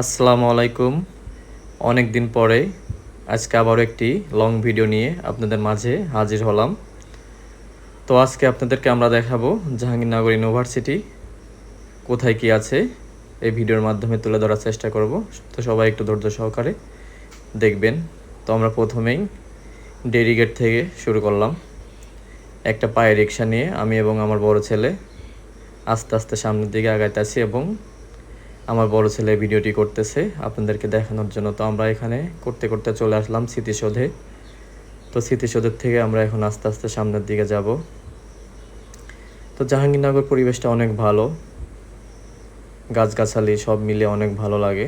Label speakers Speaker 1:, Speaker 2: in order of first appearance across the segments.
Speaker 1: আসসালামু আলাইকুম। অনেক দিন পরে আজকে আবারও একটি লং ভিডিও নিয়ে আপনাদের মাঝে হাজির হলাম। তো আজকে আপনাদেরকে আমরা দেখাবো জাহাঙ্গীরনগর ইউনিভার্সিটি কোথায় কি আছে, এই ভিডিওর মাধ্যমে তুলে ধরার চেষ্টা করব। তো সবাই একটু ধৈর্য সহকারে দেখবেন। তো আমরা প্রথমেই ডেরিগেট থেকে শুরু করলাম। একটা পায়ে রিক্সা নিয়ে আমি এবং আমার বড় ছেলে আস্তে আস্তে সামনের দিকে আগাইতেছি এবং আমার বড় ছেলে ভিডিওটি করতেছে আপনাদেরকে দেখানোর জন্য। তো আমরা এখানে করতে করতে চলে আসলাম স্মৃতিসৌধে। তো স্মৃতিসৌধের থেকে আমরা এখন আস্তে আস্তে সামনের দিকে যাব। তো জাহাঙ্গীরনগর পরিবেশটা অনেক ভালো। গাছগাছালি সব মিলে অনেক ভালো লাগে।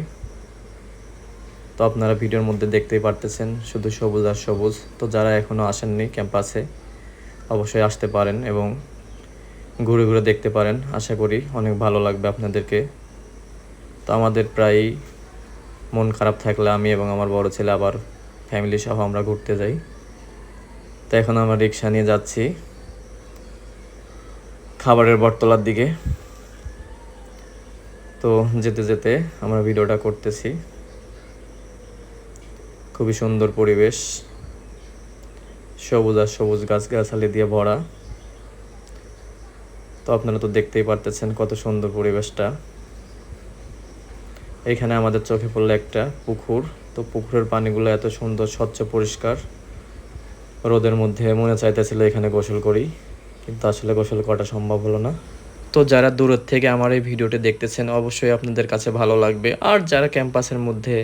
Speaker 1: তো আপনারা ভিডিওর মধ্যে দেখতেই পারতেছেন, শুধু সবুজ আর সবুজ। তো যারা এখনও আসেননি ক্যাম্পাসে, অবশ্যই আসতে পারেন এবং ঘুরে ঘুরে দেখতে পারেন। আশা করি অনেক ভালো লাগবে আপনাদেরকে। তো আমাদের প্রায় মন খারাপ থাকলে আমি এবং আমার বড় ছেলে আবার ফ্যামিলি সহ আমরা ঘুরতে যাই। তো এখন আমরা রিক্সা নিয়ে যাচ্ছি খাবারের বটতলার দিকে। তো যেতে যেতে আমরা ভিডিওটা করতেছি। খুবই সুন্দর পরিবেশ। সবুজ আর সবুজ গাছগাছালি দিয়ে ভরা। তো আপনারা তো দেখতেই পারতেছেন কত সুন্দর পরিবেশটা। এখানে আমাদের চোখে পড়ল একটা পুকুর। তো পুকুরের পানিগুলো এত সুন্দর, স্বচ্ছ, পরিষ্কার। রোদের মধ্যে মনে চাইতেছিল এখানে গোসল করি, কিন্তু আসলে গোসল করাটা সম্ভব হলো না। তো যারা দূরের থেকে আমার এই ভিডিওটি দেখতেছেন, অবশ্যই আপনাদের কাছে ভালো লাগবে। আর যারা ক্যাম্পাসের মধ্যে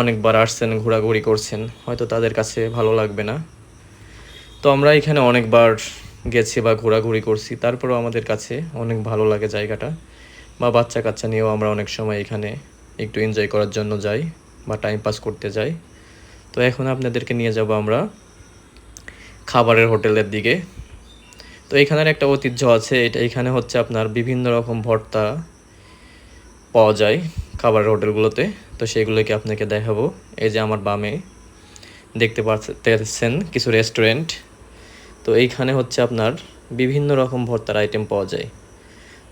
Speaker 1: অনেকবার আসছেন, ঘোরাঘুরি করছেন, হয়তো তাদের কাছে ভালো লাগবে না। তো আমরা এখানে অনেকবার গেছি বা ঘোরাঘুরি করছি, তারপরেও আমাদের কাছে অনেক ভালো লাগে জায়গাটা। বা বাচ্চা কাচ্চা নিয়েও আমরা অনেক সময় এখানে একটু এনজয় করার জন্য যাই বা টাইম পাস করতে যাই। তো এখন আপনাদেরকে নিয়ে যাব আমরা খাবারের হোটেলের দিকে। তো এখানের একটা ঐতিহ্য আছে, এটা এখানে হচ্ছে আপনার বিভিন্ন রকম ভর্তা পাওয়া যায় খাবারের হোটেলগুলোতে। তো সেগুলোকে আপনাকে দেখাবো। এই যে আমার বামে দেখতে পাচ্ছেন কিছু রেস্টুরেন্ট তো এইখানে হচ্ছে আপনার বিভিন্ন রকম ভর্তার আইটেম পাওয়া যায়।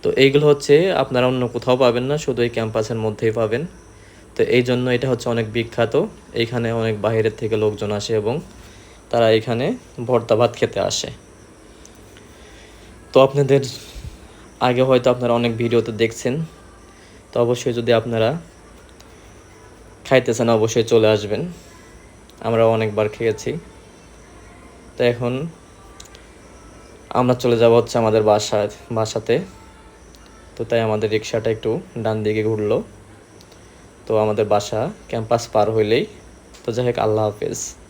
Speaker 1: তো এইগুলো হচ্ছে আপনারা অন্য কোথাও পাবেন না, শুধু এই ক্যাম্পাসের মধ্যেই পাবেন। তো এই জন্য এটা হচ্ছে অনেক বিখ্যাত। এইখানে অনেক বাইরের থেকে লোকজন আসে এবং তারা এখানে ভর্তা ভাত খেতে আসে। তো আপনাদের আগে হয়তো আপনারা অনেক ভিডিওতে দেখছেন, তো অবশ্যই যদি আপনারা খাইতেছেন অবশ্যই চলে আসবেন। আমরা অনেকবার খেয়েছি। তো এখন আমরা চলে যাব হচ্ছে আমাদের বাসায়, বাসাতে। তো তাই আমাদের রিক্সাটা একটু ডান দিকে ঘুরলো। তো আমাদের বাসা ক্যাম্পাস পার হইলেই। তো যাই হোক, আল্লাহ হাফেজ।